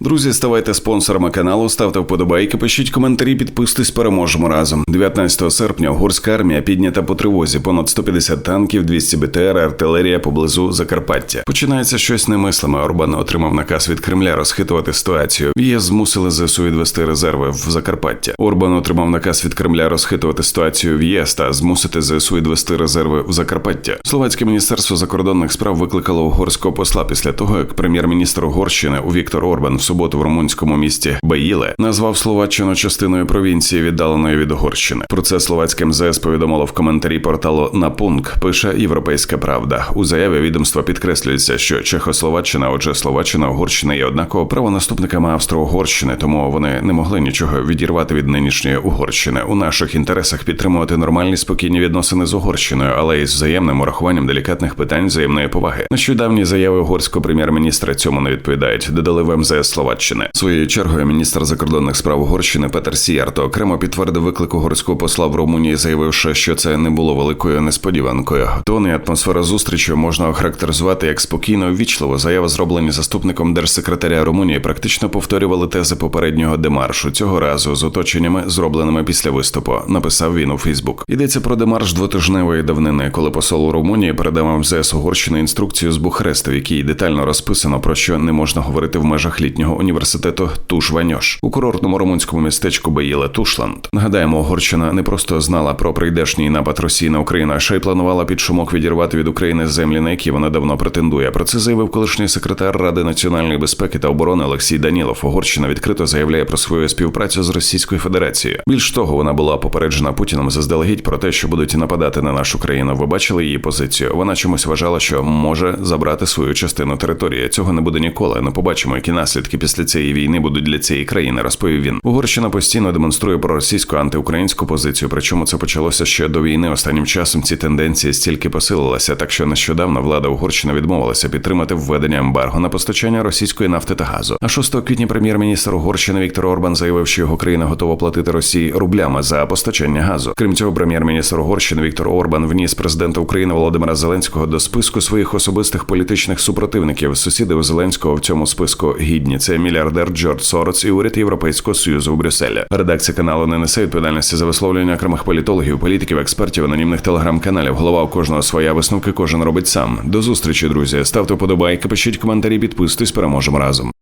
Друзі, ставайте спонсорами каналу, ставте вподобайки, пишіть коментарі, підписуйтесь, переможемо разом. 19 серпня угорська армія піднята по тривозі. Понад 150 танків, 200 БТР, артилерія поблизу Закарпаття. Починається щось немислиме. Орбан отримав наказ від Кремля розхитувати ситуацію. ЄС змусили ЗСУ відвести резерви в Закарпаття. Орбан отримав наказ від Кремля розхитувати ситуацію в ЄС та змусити ЗСУ відвести резерви в Закарпаття. Словацьке міністерство закордонних справ викликало угорського посла після того, як прем'єр-міністр Угорщини у Віктор Орбан суботу в румунському місті Баїле назвав Словаччину частиною провінції, віддаленої від Угорщини. Про це словацьке МЗС повідомило в коментарі порталу Напунк. Пише Європейська Правда. У заяві відомства підкреслюється, що Чехословаччина, отже, Словаччина, Угорщина є однаково правонаступниками Австро-Угорщини, тому вони не могли нічого відірвати від нинішньої Угорщини. У наших інтересах підтримувати нормальні спокійні відносини з Угорщиною, але із взаємним урахуванням делікатних питань взаємної поваги. Нещодавні заяви угорського прем'єр-міністра цьому не відповідають. Додали в МЗС Словаччини. Своєю чергою міністр закордонних справ Угорщини Петер Сіярто окремо підтвердив виклик угорського посла в Румунії, заявивши, що це не було великою несподіванкою. Тон і атмосфера зустрічі можна охарактеризувати як спокійно ввічливо. Заяви, зроблені заступником держсекретаря Румунії, практично повторювали тези попереднього демаршу. Цього разу з оточеннями, зробленими після виступу. Написав він у Фейсбук. Йдеться про демарш двотижневої давнини, коли посол Румунії передав МЗС Угорщини інструкцію з Бухаресту, в якій детально розписано про що не можна говорити в межах літнього університету Туш Ваньош у курортному румунському містечку Баїле Тушланд. Нагадаємо, Угорщина не просто знала про прийдешній напад Росії на Україну, а ще й планувала під шумок відірвати від України землі, на які вона давно претендує. Про це заявив колишній секретар Ради національної безпеки та оборони Олексій Данілов. Угорщина відкрито заявляє про свою співпрацю з Російською Федерацією. Більш того, вона була попереджена Путіном заздалегідь про те, що будуть нападати на нашу країну. Ви бачили її позицію. Вона чомусь вважала, що може забрати свою частину території. Цього не буде ніколи. Не побачимо, які наслідки після цієї війни будуть для цієї країни. Розповів він. Угорщина постійно демонструє проросійську антиукраїнську позицію. Причому це почалося ще до війни. Останнім часом ці тенденції стільки посилилися, так що нещодавно влада Угорщини відмовилася підтримати введення ембарго на постачання російської нафти та газу. А 6 квітня прем'єр-міністр Угорщини Віктор Орбан заявив, що його країна готова платити Росії рублями за постачання газу. Крім цього, прем'єр-міністр Угорщини Віктор Орбан вніс президента України Володимира Зеленського до списку своїх особистих політичних супротивників. Сусіди у Зеленського в цьому списку гідні. Це мільярдер Джордж Сороц і уряд Європейського союзу у Брюсселі. Редакція каналу не несе відповідальності за висловлення окремих політологів, політиків, експертів, анонімних телеграм-каналів. Голова у кожного своя висновки кожен робить сам. До зустрічі, друзі. Ставте вподобайки, пишіть коментарі, підписуйтесь, переможемо разом.